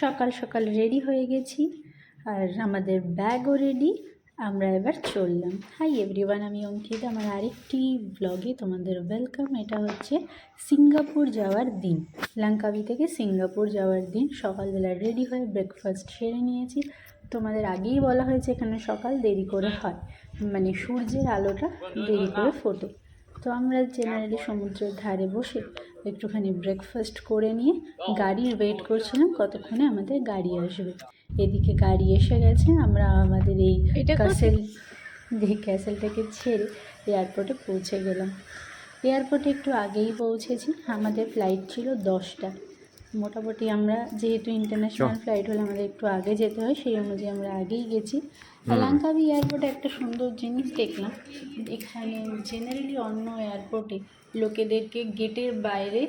সকাল সকাল রেডি হয়ে গেছি আর আমাদের ব্যাগও রেডি আমরা এবার চললাম। হাই এভরিওয়ান আমি অঙ্কিত। আমার আরেকটি ব্লগে তোমাদের ওয়েলকাম এটা হচ্ছে সিঙ্গাপুর যাওয়ার দিন। লাঙ্কাবি থেকে সিঙ্গাপুর যাওয়ার দিন। সকালবেলা রেডি হয়ে ব্রেকফাস্ট সেরে নিয়েছি। তোমাদের আগেই বলা হয়েছে এখানে সকাল দেরি করে হয়। মানে সূর্যের আলোটা দেরি করে ফোটে। তো আমরা জেনারেলি সমুদ্রের ধারে বসে একটুখানি ব্রেকফাস্ট করে নিয়ে গাড়ির ওয়েট করছিলাম কতক্ষণে আমাদের গাড়ি আসবে। এদিকে গাড়ি এসে গেছে আমরা আমাদের এই? ক্যাসেল এই ক্যাসেলটাকে ছেড়ে এয়ারপোর্টে পৌঁছে গেলাম। এয়ারপোর্টে একটু আগেই পৌঁছেছি আমাদের ফ্লাইট ছিল দশটা। মোটামুটি আমরা যেহেতু ইন্টারন্যাশনাল ফ্লাইট হলে আমাদের একটু আগে যেতে হয় সেই অনুযায়ী আমরা আগেই গেছি। লাঙ্কাবি এয়ারপোর্টে একটা সুন্দর জিনিস দেখলাম। এখানে জেনারেলি অন্য এয়ারপোর্টে লোকেদেরকে গেটের বাইরে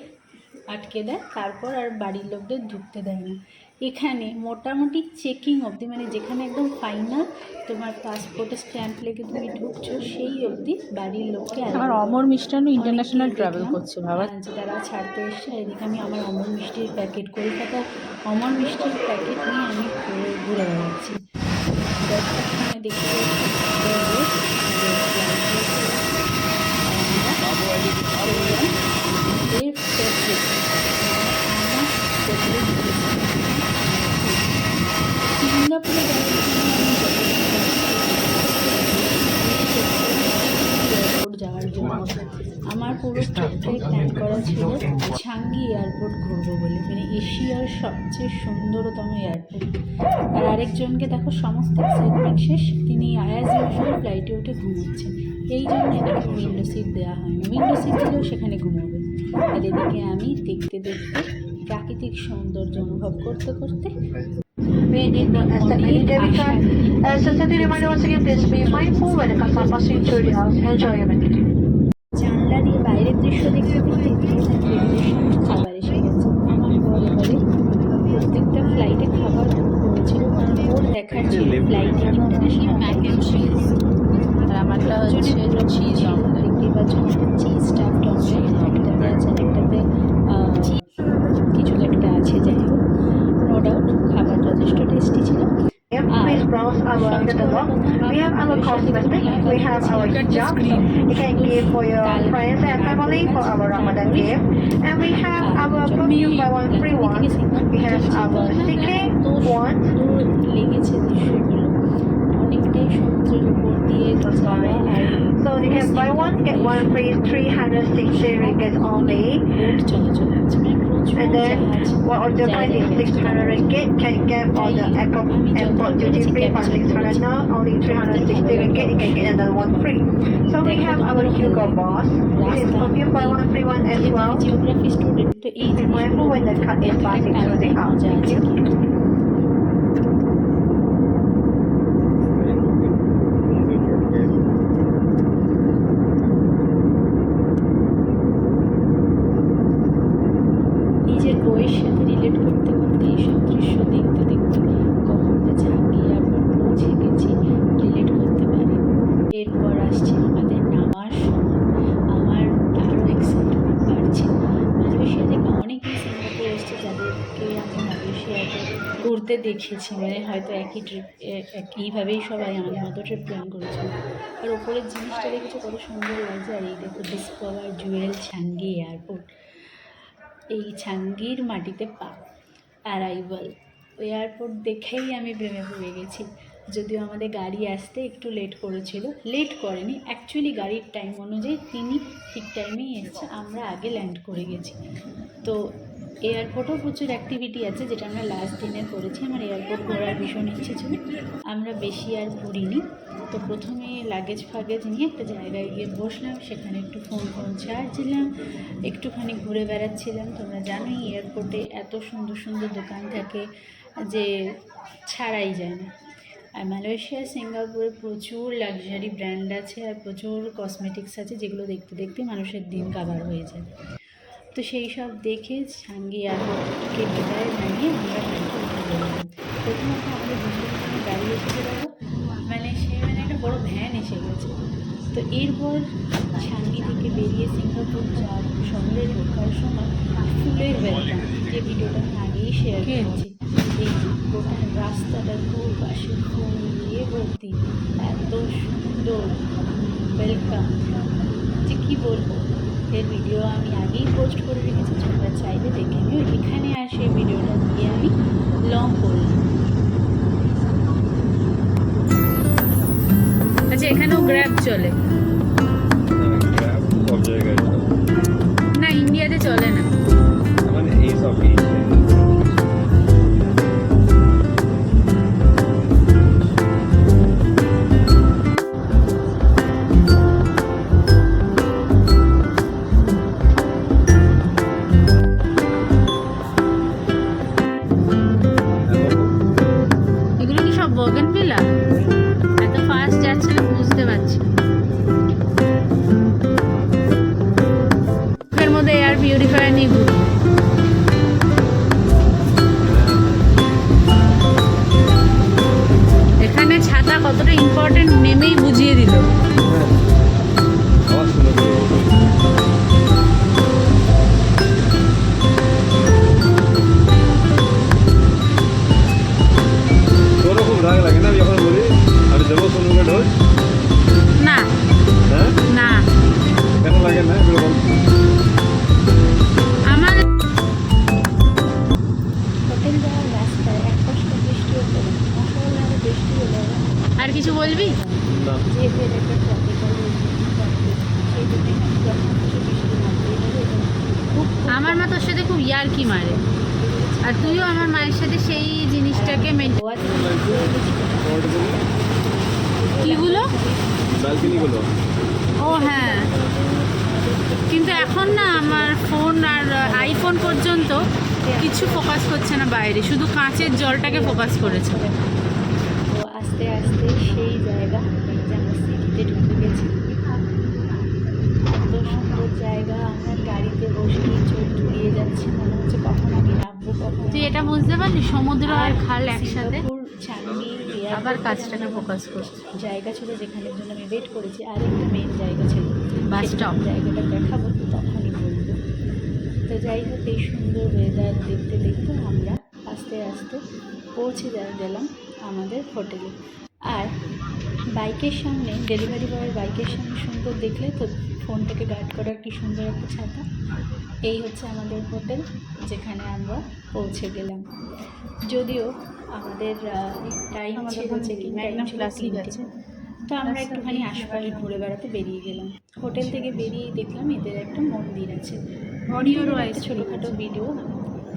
আটকে দেয় তারপর আর বাড়ির লোকদের ঢুকতে দেয় না। এখানে মোটামুটি চেকিং অবধি মানে যেখানে একদম ফাইনাল তোমার পাসপোর্টে স্ট্যাম্প লেগে তুমি ঢুকছো সেই অবধি বাড়ির লোককে আমার অমর মিষ্টান্ন ইন্টারন্যাশনাল ট্রাভেল করছে ভাবা হ্যাঁ, যে তারা ছাড়তে এসছে এদিকে আমি আমার অমর মিষ্টির প্যাকেট কলকাতার অমর মিষ্টির প্যাকেট নিয়ে আমি ঘুরে ঘুরে বেড়াচ্ছি। দেখতে আমার পুরো ট্রিপটাই প্ল্যান করা ছিল ছাঙ্গি এয়ারপোর্ট ঘুরবো বলে মানে এশিয়ার সবচেয়ে সুন্দরতম এয়ারপোর্ট। আর আরেকজনকে দেখো, সমস্ত এক্সাইটমেন্ট শেষ, তিনি অ্যাজ ফ্লাইটে উঠে ঘুমোচ্ছেন। এই জন্য এনাকে উইন্ডো সিট দেওয়া হয়নি। উইন্ডো সিট দিলেও সেখানে ঘুমোবে। আর এদিকে আমি দেখতে দেখতে প্রাকৃতিক সৌন্দর্য অনুভব করতে করতে We need not accept any debit card. As a safety reminder once again, please be mindful when the customer passing through the house. Enjoy your meal. জানলা দিয়ে বাইরের দৃশ্য দেখতে We have our cosmetic, we have our hijab. You can give for your friends and family for our Ramadan gift. And we have our perfume by one free one. We have our sticky one. So you can buy one, get one free 360 ringgit only. And then what was the price is 600 ringgit, can get for the airport Airport duty free for 600 now, only 360 ringgit, you can get another one free. So we have our Hugo Boss, this is perfume by 131 as well. Be mindful when the cut is passing through the house, thank you. দেখেছি মানে হয়তো একই trip একইভাবেই সবাই আমাদের মতো trip plan করেছিল। আর ওপরের জিনিসটা দেখেছ কত সুন্দর লাগছে, আর এই দেখো ডিসকভার জুয়েল ছাঙ্গি এয়ারপোর্ট এই ছাঙ্গির মাটিতে পা অ্যারাইভাল এয়ারপোর্ট দেখেই আমি প্রেমে পড়ে গেছি। যদিও আমাদের গাড়ি আসতে একটু লেট করেছিল লেট করেনি। অ্যাকচুয়ালি গাড়ির টাইম অনুযায়ী তিনি ঠিক টাইমেই এসেছে, আমরা আগে ল্যান্ড করে গেছি। তো এয়ারপোর্টেও প্রচুর অ্যাক্টিভিটি আছে, যেটা আমরা লাস্ট দিনে করেছি। আমার এয়ারপোর্ট ঘোরার ভীষণ ইচ্ছে ছিল। আমরা বেশি আর ঘুরিনি। তো প্রথমে লাগেজ ফাগেজ নিয়ে একটা জায়গায় গিয়ে বসলাম, সেখানে একটু ফোন ফোন দিলাম একটুখানি ঘুরে বেড়াচ্ছিলাম। তোমরা জানোই এয়ারপোর্টে এত সুন্দর সুন্দর দোকান থাকে যে ছাড়াই যায় না। আর মালয়েশিয়া, সিঙ্গাপুরে প্রচুর লাক্সারি ব্র্যান্ড আছে আর প্রচুর কসমেটিক্স আছে, যেগুলো দেখতে দেখতে মানুষের দিন কাবার হয়ে যায়। তো সেই সব দেখে সাঙ্গি এয়ারপোর্টকে বিদায় জানিয়ে আমরা গেলাম। প্রথমত আমাদের দুজনের গাড়ি এসেছে দেখো মানে সে মানে একটা বড় ভ্যান এসে গেছে। তো এরপর সাঙ্গি থেকে বেরিয়ে সিঙ্গাপুর যাওয়ার শহরে ঢোকার সময় ফুলের ওয়েলকাম যে ভিডিওটা আমি আগেই শেয়ার কে? করেছি এই গোটা রাস্তাটা দুপাশে ফুল দিয়ে ভর্তি এত সুন্দর ওয়েলকাম যে কী বলব? এর ভিডিও আমি আগেই পোস্ট করে রেখেছি, তোমরা চাইলে দেখে নিও। এখানে আর সেই ভিডিওটা দিয়ে আমি লং করলাম। আচ্ছা এখানেও গ্র্যাব চলে। পর্যন্ত কিছু ফোকাস করছে না বাইরে শুধু কাঁচের জলটাকে ফোকাস করেছে। তো আস্তে আস্তে সেই জায়গা আমরা সিটিতে ঢুকে গেছি। এত সুন্দর জায়গা আমরা গাড়িতে বসেই চোখ জুড়িয়ে যাচ্ছে মনে হচ্ছে কখন আমি নামবো কখন তুই এটা বুঝতে পারলি? সমুদ্র আর খাল একসাথে? আবার কাজটাকে ফোকাস করছে। জায়গা ছিল যেখানের জন্য আমি ওয়েট করেছি আর একটা মেন জায়গা ছিল। Bus stop. জায়গাটা দেখাবো তখনই বলব। তো যাই হোক এই সুন্দর ওয়েদার দেখতে দেখতে আমরা আস্তে আস্তে পৌঁছে যা- গেলাম আমাদের হোটেলে আর বাইকের সামনে ডেলিভারি বয়ের বাইকের সামনে সুন্দর দেখলে তো ফোনটাকে গার্ড করার কি সুন্দর একটা ছাতা? এই হচ্ছে আমাদের হোটেল যেখানে আমরা পৌঁছে গেলাম। যদিও আমাদের টাইম আমাদের হচ্ছে কি, classic আছে। তো আমরা একটুখানি আশপাশ ঘুরে বেড়াতে বেরিয়ে গেলাম। হোটেল থেকে বেরিয়ে দেখলাম এদের একটা মন্দির আছে। অডিওরও একটা ছোটোখাটো ভিডিও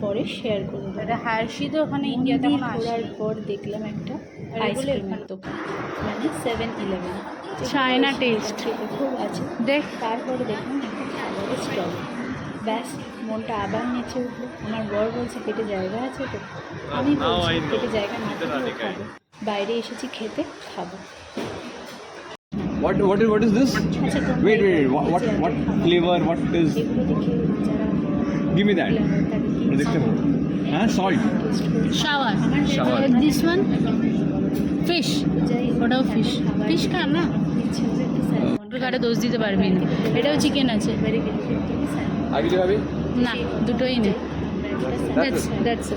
পরে শেয়ার করে দেবো এটা হার্সি তো ওখানে ইন্ডিয়াতে ঘোরার পর দেখলাম একটা আইসক্রিমের দোকান। মানে সেভেন ইলেভেন China taste। খুব আছে। দেখ। তারপরে একটা খাবারের স্টল ব্যাস মনটা আবার নেচে উঠল। আমার বর বলছে পেটে জায়গা আছে তো? আমি বলছি পেটে জায়গা না থাকলেও খাব। বাইরে এসেছি খেতে খাব। What what is what is this? Wait wait wait. What what, what flavor what is give me that. Huh? Salt. Shower Shower. This one fish যাই হোক, ওটাও fish। Fish হলো একটু salmon কারে দোষ দিতে পারবি না। এটাও চিকেন আছে। যাবে না দুটোই নেই। আমরা একটা দ্যাটস দ্যাটস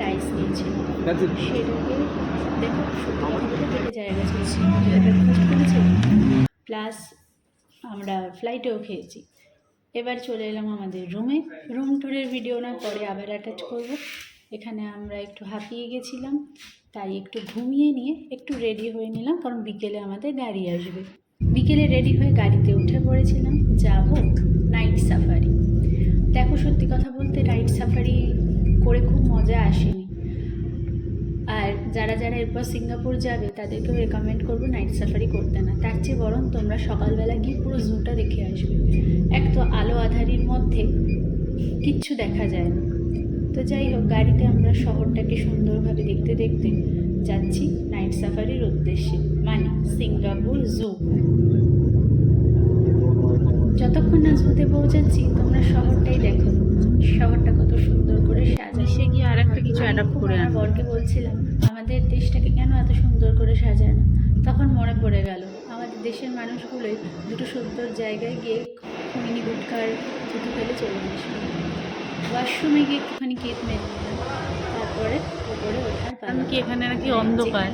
রাইস নিয়েছিলাম সেটাকে দেখো সত্যি কথা বলতে পেটে জায়গা চলছে। ব্রেকফাস্ট করেছে প্লাস আমরা ফ্লাইটেও খেয়েছি। এবার চলে এলাম আমাদের রুমে। রুম ট্যুরের ভিডিও না, পরে আবার অ্যাটাচ করব। এখানে আমরা একটু হাঁপিয়ে গেছিলাম, তাই একটু ঘুমিয়ে নিয়ে একটু রেডি হয়ে নিলাম, কারণ বিকেলে আমাদের গাড়ি আসবে। বিকেলে রেডি হয়ে গাড়িতে উঠে পড়েছিলাম, যাব নাইট সাফারি দেখো সত্যি কথা বলতে নাইট সাফারি করে খুব মজা আর যারা যারা এরপর সিঙ্গাপুর যাবে তাদেরকেও রেকমেন্ড করব নাইট সাফারি করতে না। তার চেয়ে বরং তোমরা সকালবেলা গিয়ে পুরো জুটা দেখে আসবে। এক তো আলো আধারির মধ্যে কিচ্ছু দেখা যায় না। তো যাই হোক গাড়িতে আমরা শহরটাকে সুন্দরভাবে দেখতে দেখতে যাচ্ছি নাইট সাফারির উদ্দেশ্যে মানে সিঙ্গাপুর জু যতক্ষণ না জুতে পৌঁছাচ্ছি তোমরা শহরটাই দেখো। শহরটা কত সুন্দর করে সাজায়। সে গিয়ে আর একটা কিছু অ্যাডাপ্ট করে বরকে বলছিলাম আমাদের দেশটাকে কেন এত সুন্দর করে সাজায় না? তখন মনে পড়ে গেল আমাদের দেশের মানুষগুলোই দুটো সুন্দর জায়গায় গিয়ে মিনি গুটকার থুতু ফেলে চলে আসবে ওয়াশরুমে গিয়ে একটুখানি কেক মেরে তারপরে উপরে ওঠার কি এখানে নাকি অন্ধকার?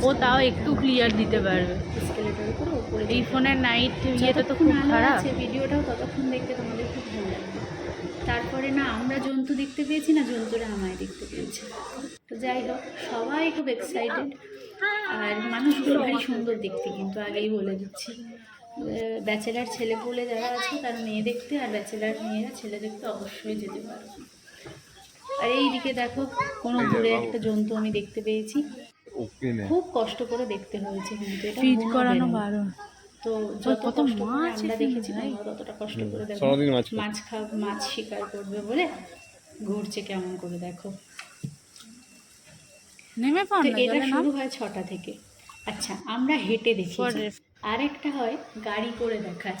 ও তাও একটু ক্লিয়ার দিতে পারবে। স্কেলেটার উপরে উপরে এই ফোনের নাইট ইয়েটা তো খুব খারাপ। ভিডিওটাও ততক্ষণ দেখতে তোমাদের খুব তারপরে না আমরা জন্তু দেখতে পেয়েছি না জন্তুরা আমায় দেখতে পেয়েছে। তো যাই হোক সবাই খুব এক্সাইটেড আর মানুষগুলো ভারী সুন্দর দেখতে কিন্তু আগেই বলে দিচ্ছি। ব্যাচেলার ছেলে বলে যারা আছে তার মেয়ে দেখতে আর ব্যাচেলার মেয়েরা ছেলে দেখতে অবশ্যই যেতে পারে। আর এইদিকে দেখো কোনো দূরে একটা জন্তু আমি দেখতে পেয়েছি। খুব কষ্ট করে দেখতে হয়েছে কিন্তু ফিট করানো বারণ। তো যত কষ্ট মাছ আমরা দেখেছি ততটা কষ্ট করে দেখো। মাছ খা মাছ শিকার করবে বলে ঘুরছে কেমন করে দেখো। নেমে পড় এটা শুরু হয় ছটা থেকে। আচ্ছা আমরা হেঁটে দেখি আরেকটা হয় গাড়ি করে দেখায়।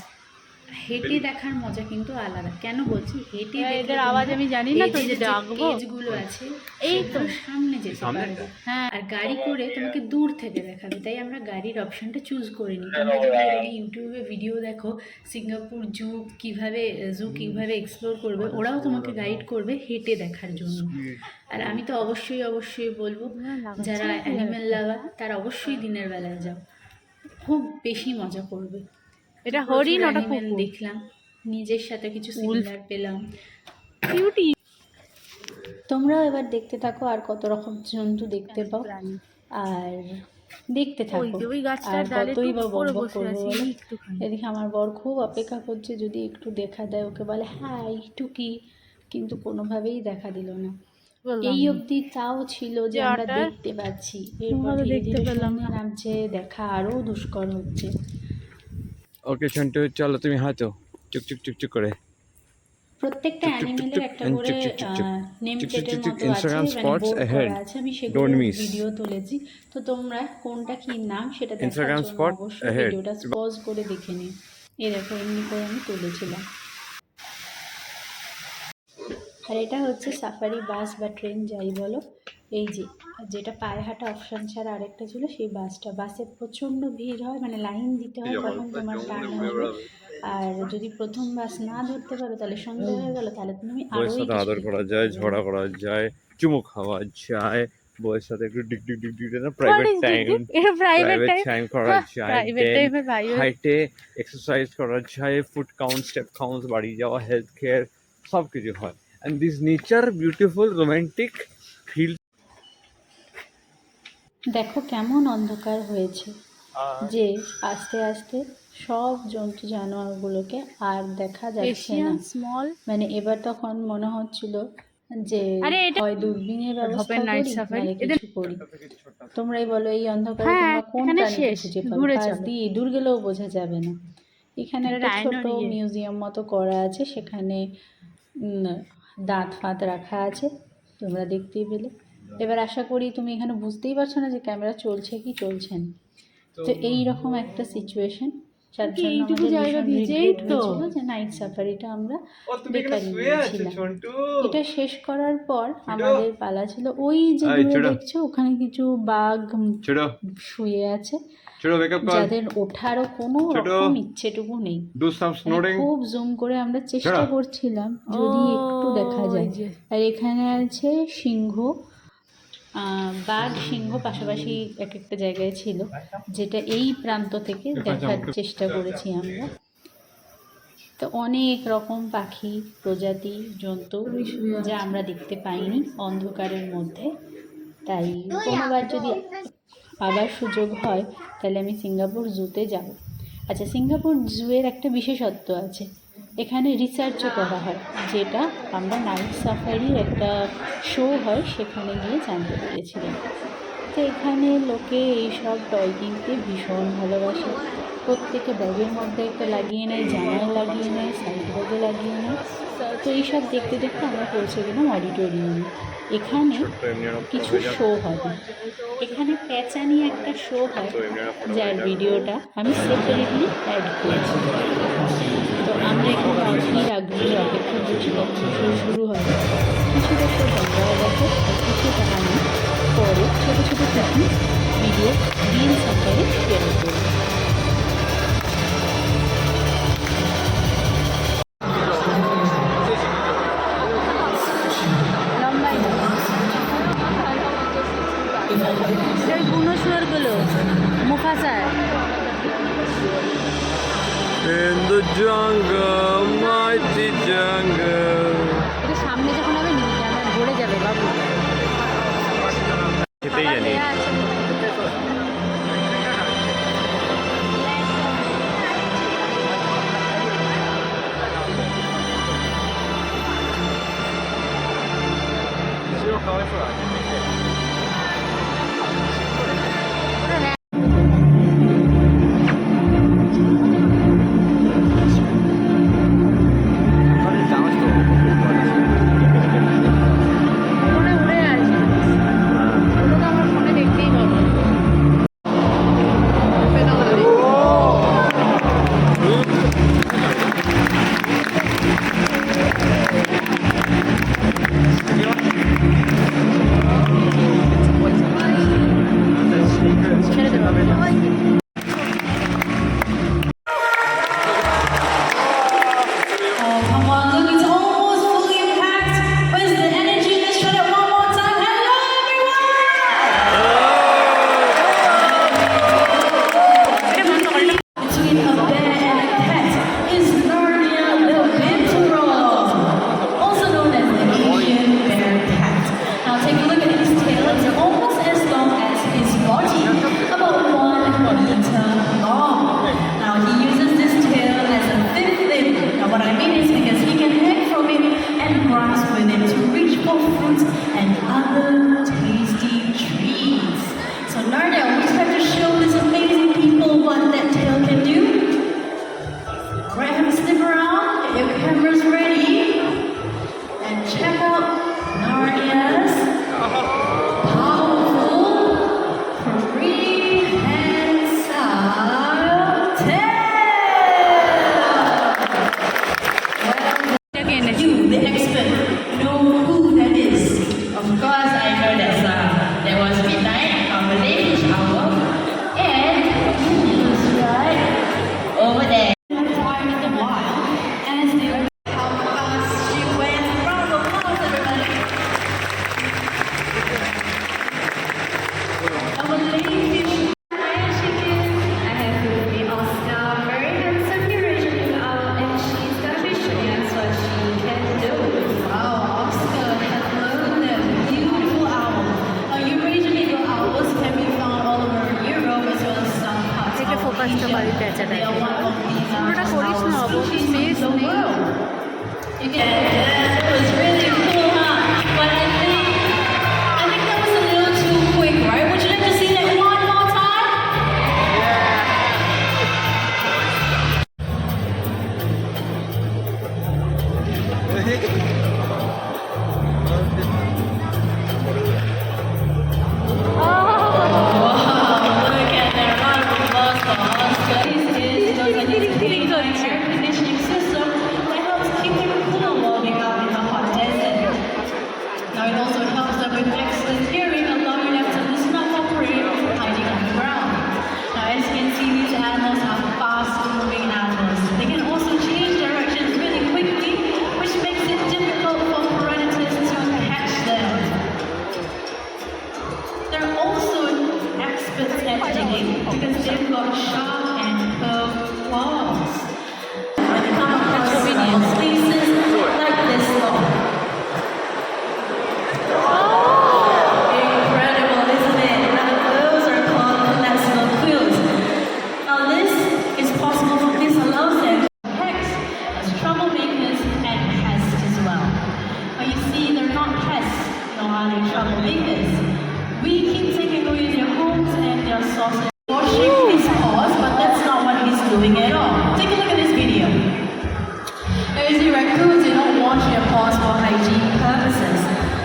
হেঁটে দেখার মজা কিন্তু আলাদা। কেন বলছি? হেঁটে হ্যাঁ, এদের আওয়াজ আমি জানি না তো, যে ডাকবো। কেজগুলো আছে এই তো। সামনে যেতে? পারবে হ্যাঁ। আর গাড়ি করে তোমাকে দূর থেকে দেখাবে তাই আমরা গাড়ির অপশনটা চুজ করিনি। তোমরা যদি ইউটিউবে ভিডিও দেখো সিঙ্গাপুর জু কীভাবে জু কীভাবে এক্সপ্লোর করবে ওরাও তোমাকে গাইড করবে হেঁটে দেখার জন্য। আর আমি তো অবশ্যই অবশ্যই বলব যারা অ্যানিমেল লাভার তারা অবশ্যই দিনের বেলায় যাও। খুব বেশি মজা করবে। এটা হরিণ ওটা কুকুর। দেখলাম নিজের সাথে কিছু সিমিলার পেলাম। কিউটি তোমরাও এবার দেখতে থাকো আর কত রকম জন্তু দেখতে পাও। আর দেখতে থাকো। ওই গাছটার আর ডালে কতই বা করে বসে করব এদিকে আমার বর খুব অপেক্ষা করছে যদি একটু দেখা দেয় ওকে বলে হ্যাঁ একটু কি কিন্তু কোনোভাবেই দেখা দিল না। এই। অবধি তাও ছিল যে আমরা দেখতে পাচ্ছি। এরপর দেখতে পেলাম। নামছে দেখা আরও দুষ্কর হচ্ছে। ওকে শুনতে চলো তুমি হাঁটো। চুক চুক চুক চুক করে। প্রত্যেকটা অ্যানিমেলের একটা করে নেম প্লেটের মতো ইনস্টাগ্রাম স্পটস হেড আমি সেগুলো ভিডিও তুলেছি। তো তোমরা কোনটা কি নাম সেটা দেখো ইনস্টাগ্রাম স্পট হেড ভিডিওটা পজ করে দেখে নিও। এই দেখো এমনি করে আমি তুলেছিলাম। আর এটা হচ্ছে সাফারি বাস বা ট্রেন যাই বলো। এই যে যেটা পায়ে হাঁটা অপশান ছাড়া আরেকটা ছিল সেই বাসটা বাসে প্রচণ্ড ভিড় হয় মানে লাইন দিতে হয় কখন তোমার টার্ন হবে। আর যদি প্রথম বাস না ধরতে পারো তাহলে সন্ধ্যা হয়ে গেল তাহলে তুমি আরোই সাথে আদর করা যায় ঝগড়া করা যায় চুমু খাওয়া যায় বউয়ের সাথে একটু ডিক ডিক ডিক ডিক না প্রাইভেট টাইম এটা প্রাইভেট টাইম করা যায় প্রাইভেট টাইমে ভাই হাইটে এক্সারসাইজ করা যায় ফুড কাউন্ট স্টেপ কাউন্ট বাড়ি যাওয়া হেলথ কেয়ার সব কিছু হয়। And this nature beautiful romantic feel দেখো কেমন অন্ধকার হয়েছে। যে আস্তে আস্তে সব জন্তু জানোয়ারগুলোকে আর দেখা যাচ্ছে না। স্মল মানে এবার তখন মনে হচ্ছিল যে হয় দূরবীনের ব্যবস্থা করি কিছু করি। তোমরাই বলো এই অন্ধকারে হ্যাঁ, তোমরা শেষ। খুঁজে পাবে? পাশ। দিয়ে ইঁদুর গেলেও বোঝা যাবে না। এখানে একটা ছোট। মিউজিয়াম মতো করা আছে সেখানে উম, দাঁত ফাঁত রাখা আছে তোমরা দেখতেই পেলে। এবার আশা করি তুমি এখানে বুঝতেই পারছ না যে ক্যামেরা চলছে কি চলছে না। তো এই রকম একটা সিচুয়েশন যার জন্য এইটুকু আমাদের জায়গা ভীষণ হয়েছিল যে নাইট সাফারিটা আমরা বেকার নিয়েছিলাম। এটা শেষ করার পর আমাদের পালা ছিল। ওই যে দূরে দেখছ ওখানে কিছু বাঘ শুয়ে আছে। যাদের ওঠারও কোনো রকম ইচ্ছেটুকু নেই। খুব জুম করে আমরা চেষ্টা করছিলাম যদি একটু দেখা যায়। আর এখানে আছে সিংহ। বাঘ সিংহ পাশাপাশি এক একটা জায়গায় ছিল যেটা এই প্রান্ত থেকে দেখার চেষ্টা করেছি আমরা। তো অনেক রকম পাখি প্রজাতি জন্তু যা আমরা দেখতে পাইনি অন্ধকারের মধ্যে। তাই কোনোবার যদি আবার সুযোগ হয় তাহলে আমি সিঙ্গাপুর জুতে যাব। আচ্ছা সিঙ্গাপুর জুয়ের একটা বিশেষত্ব আছে। এখানে রিসার্চও করা হয় যেটা আমরা নাইট সাফারির একটা শো হয় সেখানে গিয়ে জানতে পেরেছিলাম। তো এখানে লোকে এইসব টয় কিনতে ভীষণ ভালোবাসে। প্রত্যেকে ব্যাগের মধ্যে একটা লাগিয়ে নেয় জামায় লাগিয়ে নেয় সাইড ব্যাগে লাগিয়ে নেয়। তো এইসব দেখতে দেখতে আমরা পৌঁছে গেলাম অডিটোরিয়ামে এখানে কিছু শো হবে। এখানে প্যাচানি একটা শো হয় যার ভিডিওটা আমি সেপারেটলি অ্যাড করেছি। আমরা এখানে অধীর আগ্রহে অপেক্ষা করছি কখন শো শুরু হয়। কিছুটা শো বন্ধ গেছে কিছু কিছুটা পরে ছোটো ছোটো টিকিট ভিডিও রিলস আকারে শেয়ার করব। off-roading. this. We keep taking away their homes and their sources, Washing his paws, but that's not what he's doing at all. Take a look at this video. Lazy raccoons, they don't wash their paws for hygiene purposes.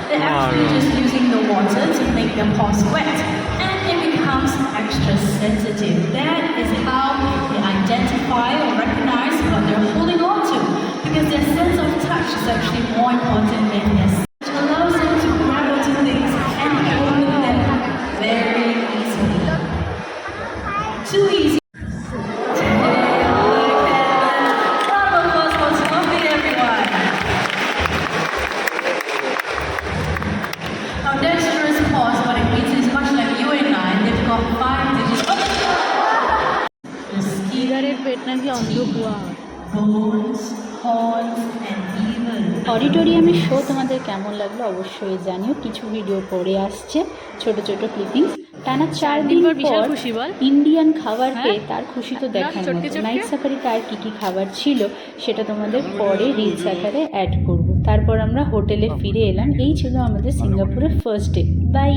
They're oh, actually just using the water to make their paws wet. And it becomes extra sensitive. That is how they identify or recognize what they're holding on to. Because their sense of touch is actually more important than their তোমাদের কেমন লাগল অবশ্যই জানিও। কিছু video পরে আসছে ছোট ছোট ক্লিপিংস টানা চার দিন পর বিশাল খুশি বল। ইন্ডিয়ান খাবার হ্যাঁ? পেয়ে তার খুশি তো দেখার মতো? নাইট সাফারিতে আর কী কী খাবার ছিল সেটা তোমাদের পরে রিলস আকারে অ্যাড করব। তারপর আমরা হোটেলে ফিরে এলাম। এই ছিল আমাদের সিঙ্গাপুরের ফার্স্ট ডে বাই